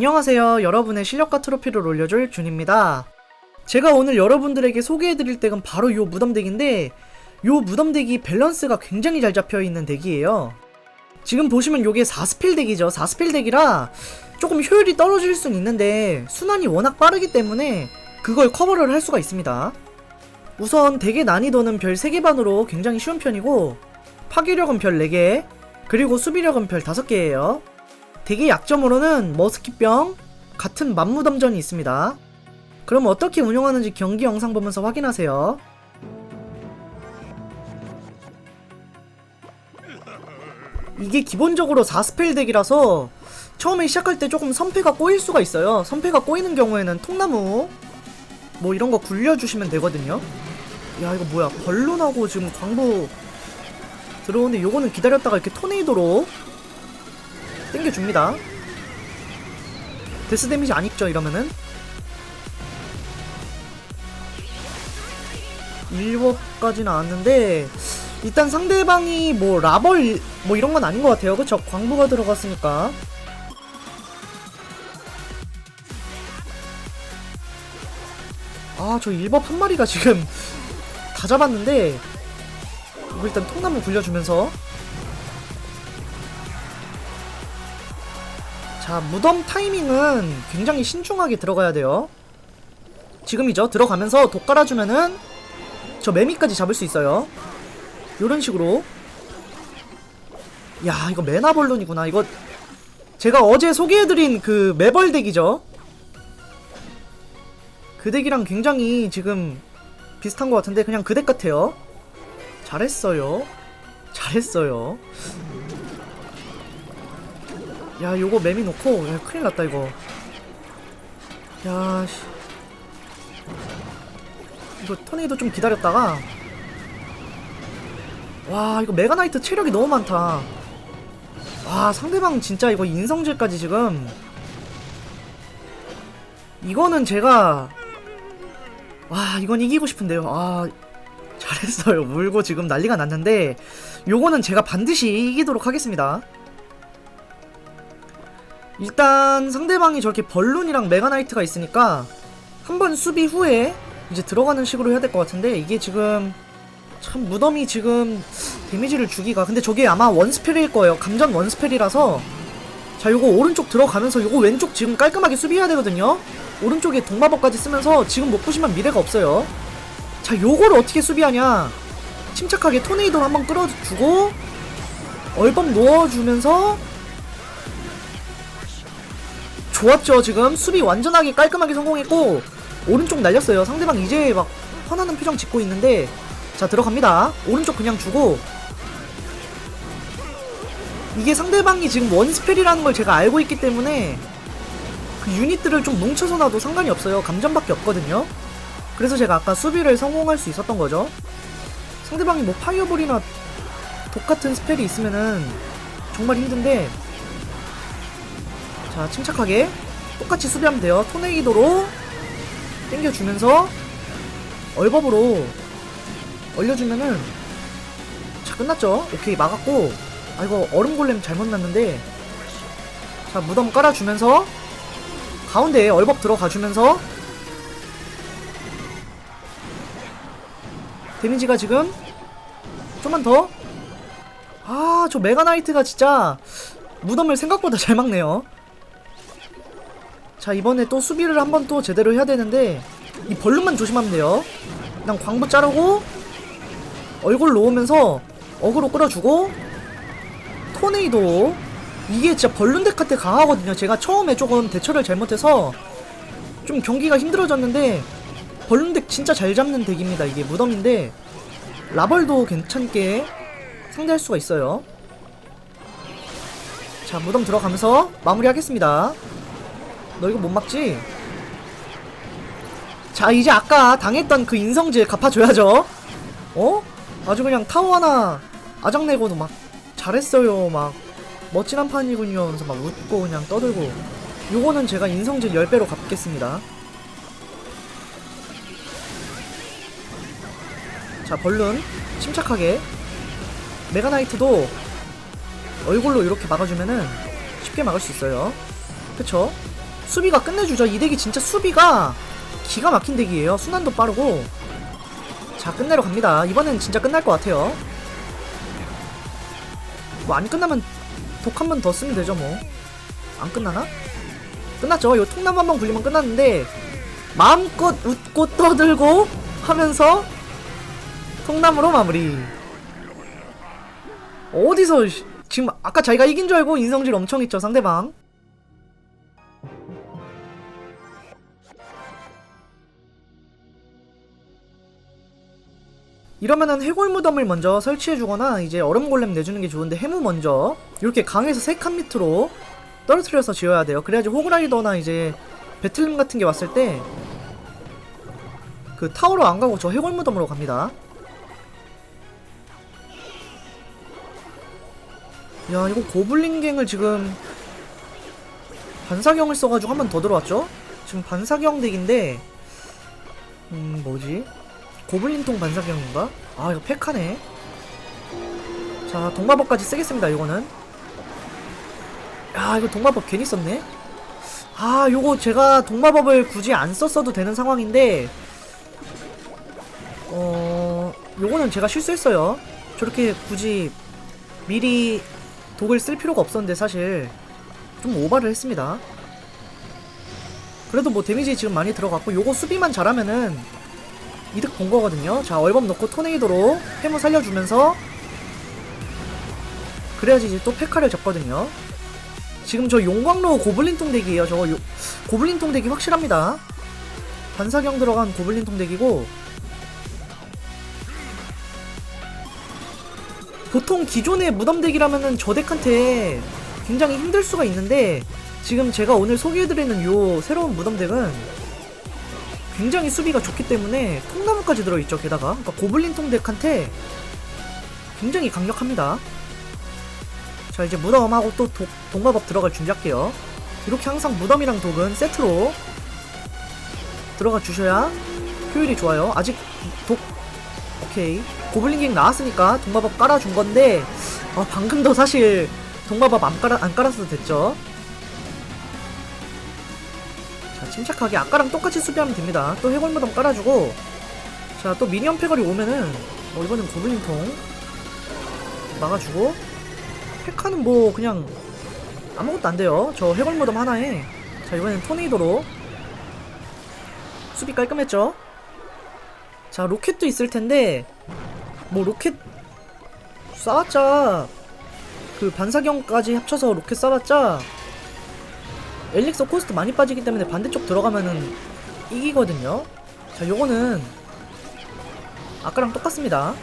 안녕하세요. 여러분의 실력과 트로피를 올려줄 준입니다. 제가 오늘 여러분들에게 소개해드릴 덱은 바로 요 무덤 덱인데 요 무덤 덱이 밸런스가 굉장히 잘 잡혀있는 덱이에요. 지금 보시면 요게 4스필 덱이죠. 4스필 덱이라 조금 효율이 떨어질 순 있는데 순환이 워낙 빠르기 때문에 그걸 커버를 할 수가 있습니다. 우선 덱의 난이도는 별 3개 반으로 굉장히 쉬운 편이고 파괴력은 별 4개 그리고 수비력은 별 5개예요. 덱의 약점으로는 머스킷병 같은 만무덤전이 있습니다. 그럼 어떻게 운영하는지 경기 영상 보면서 확인하세요. 이게 기본적으로 4스펠 덱이라서 처음에 시작할 때 조금 선패가 꼬일 수가 있어요. 선패가 꼬이는 경우에는 통나무 뭐 이런 거 굴려주시면 되거든요. 야 이거 뭐야 벌룬하고 지금 광부 들어오는데 요거는 기다렸다가 이렇게 토네이도로 땡겨줍니다. 데스 데미지 안 입죠 이러면은? 1법까지 나왔는데 일단 상대방이 뭐 라벌 뭐 이런 건 아닌 것 같아요. 그쵸? 광부가 들어갔으니까. 아저 1법 한 마리가 지금 다 잡았는데 이거 일단 통나무 굴려주면서 자 무덤 타이밍은 굉장히 신중하게 들어가야 돼요. 지금이죠. 들어가면서 독 깔아주면은 저 매미까지 잡을 수 있어요. 요런 식으로. 야 이거 메나벌룬이구나. 이거 제가 어제 소개해드린 그 매벌 덱이죠. 그 덱이랑 굉장히 지금 비슷한 것 같은데 그냥 그 덱 같아요. 잘했어요. 잘했어요 야 요거 매미 놓고. 야 큰일 났다 이거. 야 씨. 이거 토네이도 좀 기다렸다가. 와 이거 메가나이트 체력이 너무 많다. 와 상대방 진짜 이거 인성질까지 지금. 이거는 제가 와 이건 이기고 싶은데요. 아 잘했어요. 물고 지금 난리가 났는데 요거는 제가 반드시 이기도록 하겠습니다 일단 상대방이 저렇게 벌룬이랑 메가나이트가 있으니까 한 번 수비 후에 이제 들어가는 식으로 해야 될 것 같은데 이게 지금 참 무덤이 지금 데미지를 주기가 근데 저게 아마 원스펠일 거예요. 감전 원스펠이라서 자 요거 오른쪽 들어가면서 요거 왼쪽 지금 깔끔하게 수비해야 되거든요. 오른쪽에 동마법까지 쓰면서 지금 못 부시면 미래가 없어요. 자 요거를 어떻게 수비하냐? 침착하게 토네이도를 한번 끌어주고 얼범 넣어주면서 좋았죠 지금. 수비 완전하게 깔끔하게 성공했고 오른쪽 날렸어요. 상대방 이제 막 화나는 표정 짓고 있는데 자 들어갑니다. 오른쪽 그냥 주고. 이게 상대방이 지금 원스펠이라는 걸 제가 알고 있기 때문에 그 유닛들을 좀 뭉쳐서 놔도 상관이 없어요. 감전밖에 없거든요. 그래서 제가 아까 수비를 성공할 수 있었던 거죠. 상대방이 뭐 파이어볼이나 독 같은 스펠이 있으면은 정말 힘든데 자 침착하게 똑같이 수비하면 돼요. 토네이도로 땡겨주면서 얼법으로 얼려주면은 자 끝났죠? 오케이 막았고. 아 이거 얼음 골렘 잘못 났는데. 자 무덤 깔아주면서 가운데에 얼법 들어가주면서 데미지가 지금 좀만 더. 아, 저 메가나이트가 진짜 무덤을 생각보다 잘 막네요. 자, 이번에 또 수비를 한번 또 제대로 해야 되는데 이 벌룬만 조심하면 돼요. 그냥 광부 자르고 얼굴 놓으면서 어그로 끌어주고 토네이도 이게 진짜 벌룬 덱한테 강하거든요. 제가 처음에 조금 대처를 잘못해서 좀 경기가 힘들어졌는데 벌룬 덱 진짜 잘 잡는 덱입니다. 이게 무덤인데 라벌도 괜찮게 상대할 수가 있어요. 자, 무덤 들어가면서 마무리하겠습니다. 너 이거 못 막지? 자, 이제 아까 당했던 그 인성질 갚아줘야죠. 어? 아주 그냥 타워 하나 아작내고도 막 잘했어요. 막 멋진 한 판이군요. 하면서 막 웃고 그냥 떠들고. 요거는 제가 인성질 10배로 갚겠습니다. 자, 벌룬 침착하게 메가나이트도 얼굴로 이렇게 막아주면은 쉽게 막을 수 있어요. 그쵸? 수비가 끝내주죠. 이 덱이 진짜 수비가 기가 막힌 덱이에요. 순환도 빠르고. 자, 끝내러 갑니다. 이번엔 진짜 끝날 것 같아요. 뭐 안 끝나면 독 한 번 더 쓰면 되죠, 뭐. 안 끝나나? 끝났죠. 요 통나무 한 번 굴리면 끝났는데 마음껏 웃고 떠들고 하면서 통나무로 마무리. 어디서 씨, 지금 아까 자기가 이긴 줄 알고 인성질 엄청 했죠 상대방. 이러면은 해골 무덤을 먼저 설치해주거나 이제 얼음 골렘 내주는 게 좋은데 해무 먼저 이렇게 강에서 세 칸 밑으로 떨어뜨려서 지어야 돼요. 그래야지 호그라이더나 이제 배틀림 같은 게 왔을 때 그 타워로 안 가고 저 해골 무덤으로 갑니다. 야 이거 고블린갱을 지금 반사경을 써가지고 한 번 더 들어왔죠? 지금 반사경 덱인데 음 뭐지? 고블린통 반사경인가? 아 이거 팩하네. 자 동마법까지 쓰겠습니다 이거는. 야 이거 동마법 괜히 썼네? 아 요거 제가 동마법을 굳이 안 썼어도 되는 상황인데 어 요거는 제가 실수했어요. 저렇게 굳이 미리 독을 쓸 필요가 없었는데 사실 좀 오바를 했습니다. 그래도 뭐 데미지 지금 많이 들어갔고 요거 수비만 잘하면은 이득 본 거거든요. 자 얼범 넣고 토네이도로 해무 살려주면서 그래야지 이제 또 페카를 잡거든요. 지금 저 용광로 고블린통 덱이에요. 저거 요, 고블린통 덱이 확실합니다. 반사경 들어간 고블린통 덱이고 보통 기존의 무덤덱이라면은 저 덱한테 굉장히 힘들 수가 있는데 지금 제가 오늘 소개해드리는 요 새로운 무덤덱은 굉장히 수비가 좋기 때문에 통나무까지 들어있죠 게다가. 그러니까 고블린 통덱한테 굉장히 강력합니다. 자 이제 무덤하고 또 독, 동마법 들어갈 준비할게요. 이렇게 항상 무덤이랑 독은 세트로 들어가 주셔야 효율이 좋아요. 아직 독 오케이. 고블린 갱 나왔으니까 동마법 깔아준 건데 아, 방금도 사실 동마법 안, 깔아, 안 깔았어도 됐죠 침착하게 아까랑 똑같이 수비하면 됩니다. 또 해골무덤 깔아주고. 자 또 미니언 패거리 오면은 뭐 이번엔 고블린통 막아주고. 페카는 뭐 그냥 아무것도 안 돼요. 저 해골무덤 하나에. 자 이번엔 토네이도로 수비 깔끔했죠? 자 로켓도 있을 텐데 뭐 로켓 쏴봤자 그 반사경까지 합쳐서 로켓 쏴봤자 엘릭서 코스트 많이 빠지기 때문에 반대쪽 들어가면은 이기거든요. 자 요거는 아까랑 똑같습니다.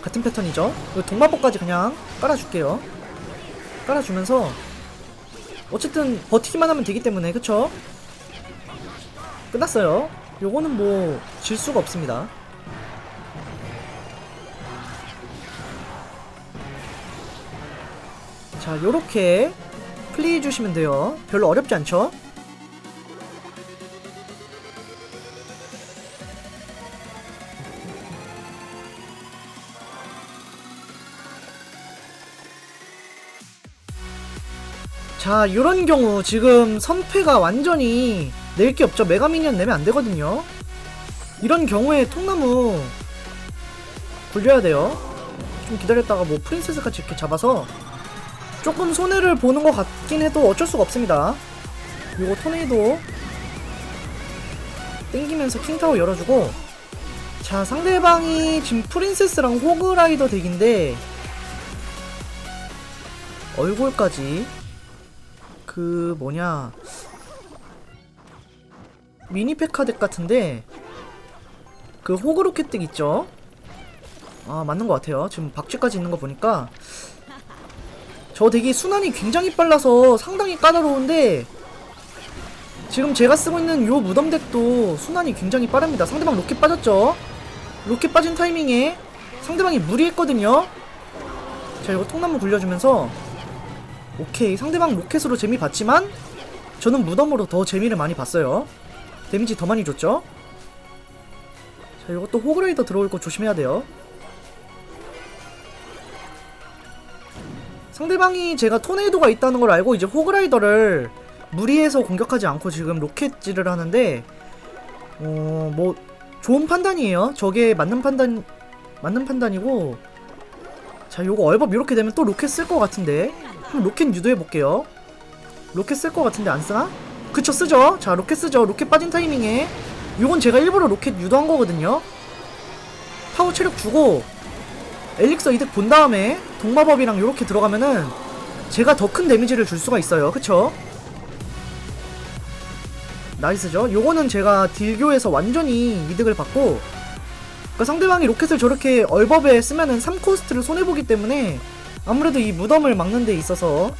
같은 패턴이죠. 요 동마법까지 그냥 깔아줄게요. 깔아주면서 어쨌든 버티기만 하면 되기 때문에 그쵸? 끝났어요. 요거는 뭐 질 수가 없습니다. 자 요렇게 플레이해 주시면 돼요. 별로 어렵지 않죠? 자 요런 경우 지금 선패가 완전히 낼 게 없죠. 메가미니언 내면 안 되거든요. 이런 경우에 통나무 굴려야 돼요. 좀 기다렸다가 뭐 프린세스 같이 이렇게 잡아서 조금 손해를 보는 것 같긴 해도 어쩔 수가 없습니다. 요거 토네이도 땡기면서 킹타워 열어주고 자 상대방이 지금 프린세스랑 호그라이더 덱인데 얼굴까지 그 뭐냐 미니페카 덱 같은데 그 호그로켓 덱 있죠? 아 맞는 것 같아요. 지금 박쥐까지 있는 거 보니까 저 덱이 순환이 굉장히 빨라서 상당히 까다로운데 지금 제가 쓰고 있는 요 무덤 덱도 순환이 굉장히 빠릅니다. 상대방 로켓 빠졌죠? 로켓 빠진 타이밍에 상대방이 무리했거든요. 자 이거 통나무 굴려주면서 오케이 상대방 로켓으로 재미 봤지만 저는 무덤으로 더 재미를 많이 봤어요. 데미지 더 많이 줬죠? 자 이것도 호그레이더 들어올 거 조심해야 돼요 상대방이 제가 토네이도가 있다는 걸 알고 이제 호그라이더를 무리해서 공격하지 않고 지금 로켓질을 하는데 어 뭐 좋은 판단이에요. 저게 맞는 판단 맞는 판단이고 자 요거 얼법 이렇게 되면 또 로켓 쓸 것 같은데 한번 로켓 유도해 볼게요. 로켓 쓸 것 같은데 안 쓰나? 그쵸 쓰죠. 자 로켓 쓰죠. 로켓 빠진 타이밍에 요건 제가 일부러 로켓 유도한 거거든요. 파워 체력 주고 엘릭서 이득 본 다음에 동마법이랑 요렇게 들어가면은 제가 더 큰 데미지를 줄 수가 있어요. 그쵸? 나이스죠? 요거는 제가 딜교에서 완전히 이득을 받고 그러니까 상대방이 로켓을 저렇게 얼법에 쓰면은 3코스트를 손해보기 때문에 아무래도 이 무덤을 막는 데 있어서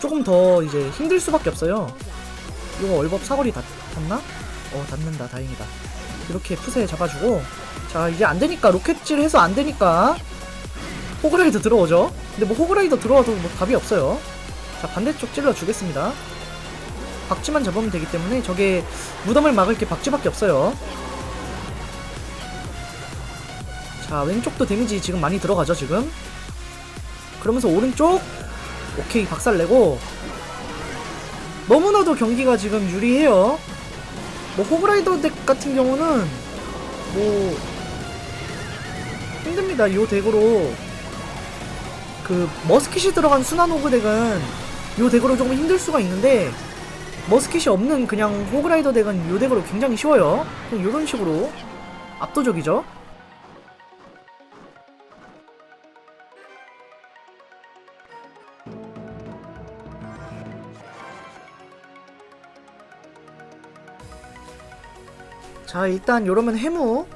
조금 더 이제 힘들 수밖에 없어요. 이거 얼법 사거리 닿, 닿나? 어 닿는다 다행이다. 이렇게 푸세 잡아주고 자 이제 안되니까 로켓질 해서 안되니까 호그라이더 들어오죠. 근데 뭐 호그라이더 들어와도 뭐 답이 없어요. 자 반대쪽 찔러 주겠습니다. 박쥐만 잡으면 되기 때문에 저게 무덤을 막을 게 박쥐밖에 없어요. 자 왼쪽도 데미지 지금 많이 들어가죠 지금. 그러면서 오른쪽 오케이 박살내고 너무나도 경기가 지금 유리해요. 뭐 호그라이더 덱 같은 경우는 뭐 힘듭니다. 이 덱으로 그 머스킷이 들어간 순환 호그 덱은 이 덱으로 조금 힘들 수가 있는데 머스킷이 없는 그냥 호그라이더 덱은 이 덱으로 굉장히 쉬워요. 이런 식으로 압도적이죠. 자 일단 이러면 해무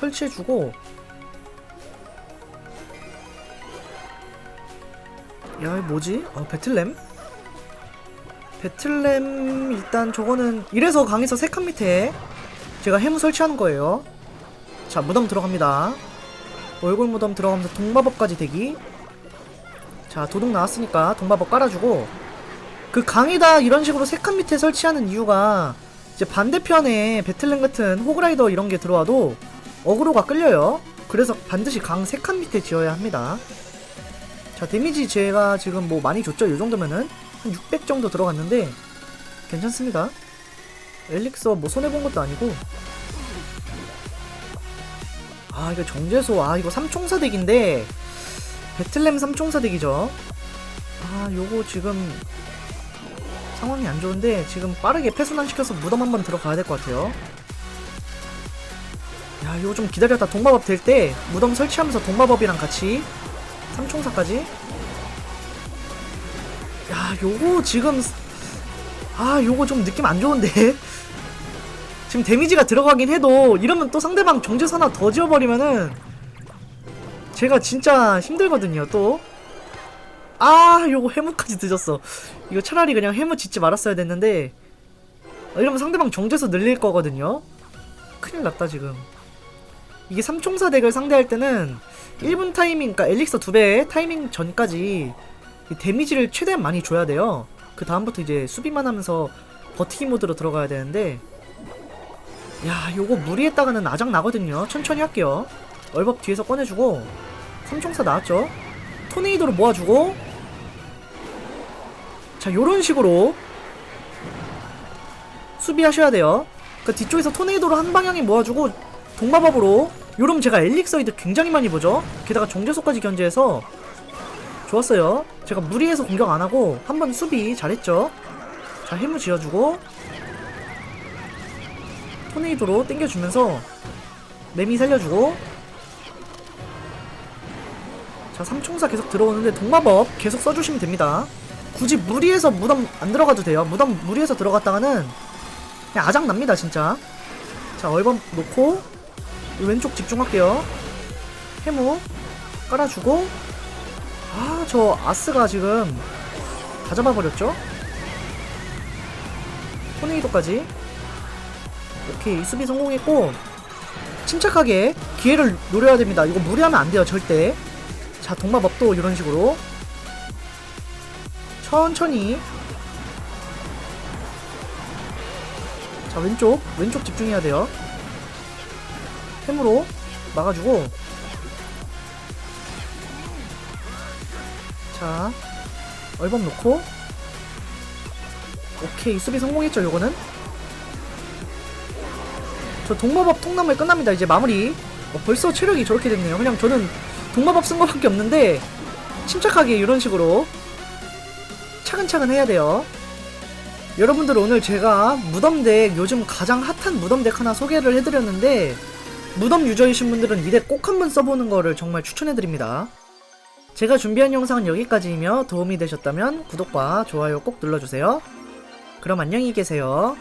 설치해주고 야 뭐지? 어 배틀램? 배틀램 일단 저거는 이래서 강에서 세 칸 밑에 제가 해무 설치하는 거예요 자 무덤 들어갑니다 얼굴 무덤 들어가면서 동마법까지 대기 자 도둑 나왔으니까 동마법 깔아주고 그 강에다 이런 식으로 세 칸 밑에 설치하는 이유가 이제 반대편에 배틀램 같은 호그라이더 이런 게 들어와도 어그로가 끌려요. 그래서 반드시 강 3칸 밑에 지어야 합니다. 자, 데미지 제가 지금 뭐 많이 줬죠? 이 정도면은 한 600 정도 들어갔는데 괜찮습니다. 엘릭서 뭐 손해본 것도 아니고 아 이거 정제소 아 이거 삼총사 덱인데 배틀램 삼총사 덱이죠. 아 요거 지금 상황이 안 좋은데 지금 빠르게 패순환 시켜서 무덤 한번 들어가야 될 것 같아요. 야, 이거 좀 기다렸다 동마법 될 때 무덤 설치하면서 동마법이랑 같이 삼총사까지. 야, 요거 지금 아, 요거 좀 느낌 안 좋은데. 지금 데미지가 들어가긴 해도 이러면 또 상대방 정제사 하나 더 지어버리면은 제가 진짜 힘들거든요, 또. 아 요거 해무까지 늦었어 이거 차라리 그냥 해무 짓지 말았어야 됐는데 아, 이러면 상대방 정제수 늘릴 거거든요 큰일 났다 지금 이게 삼총사 덱을 상대할 때는 1분 타이밍 그러니까 엘릭서 2배 타이밍 전까지 이 데미지를 최대한 많이 줘야 돼요. 그 다음부터 이제 수비만 하면서 버티기 모드로 들어가야 되는데 야 요거 무리했다가는 아작 나거든요. 천천히 할게요. 얼법 뒤에서 꺼내주고 삼총사 나왔죠? 토네이도를 모아주고 자 요런 식으로 수비하셔야 돼요. 그 뒤쪽에서 토네이도로 한 방향에 모아주고 동마법으로. 요럼 제가 엘릭서이드 굉장히 많이 보죠? 게다가 정제소까지 견제해서. 좋았어요. 제가 무리해서 공격 안하고 한번 수비 잘했죠? 자 해무 지어주고. 토네이도로 땡겨주면서 매미 살려주고. 자 삼총사 계속 들어오는데 동마법 계속 써주시면 됩니다. 굳이 무리해서 무덤 안 들어가도 돼요. 무덤 무리해서 들어갔다가는 그냥 아작 납니다, 진짜. 자, 얼번 놓고 왼쪽 집중할게요. 해무 깔아주고 아, 저 아스가 지금 다 잡아버렸죠? 토네이도까지 오케이, 수비 성공했고 침착하게 기회를 노려야 됩니다. 이거 무리하면 안 돼요, 절대. 자, 동마법도 이런 식으로 천천히 자 왼쪽 왼쪽 집중해야 돼요 템으로 막아주고. 자 얼범 놓고. 오케이 수비 성공했죠 요거는. 저 동마법 통나무에 끝납니다 이제 마무리. 어, 벌써 체력이 저렇게 됐네요. 그냥 저는 동마법 쓴 거밖에 없는데 침착하게 이런 식으로 차근차근 해야 돼요. 여러분들 오늘 제가 무덤덱 요즘 가장 핫한 무덤덱 하나 소개를 해드렸는데 무덤 유저이신 분들은 이덱 꼭 한번 써보는 거를 정말 추천해드립니다. 제가 준비한 영상은 여기까지이며 도움이 되셨다면 구독과 좋아요 꼭 눌러주세요. 그럼 안녕히 계세요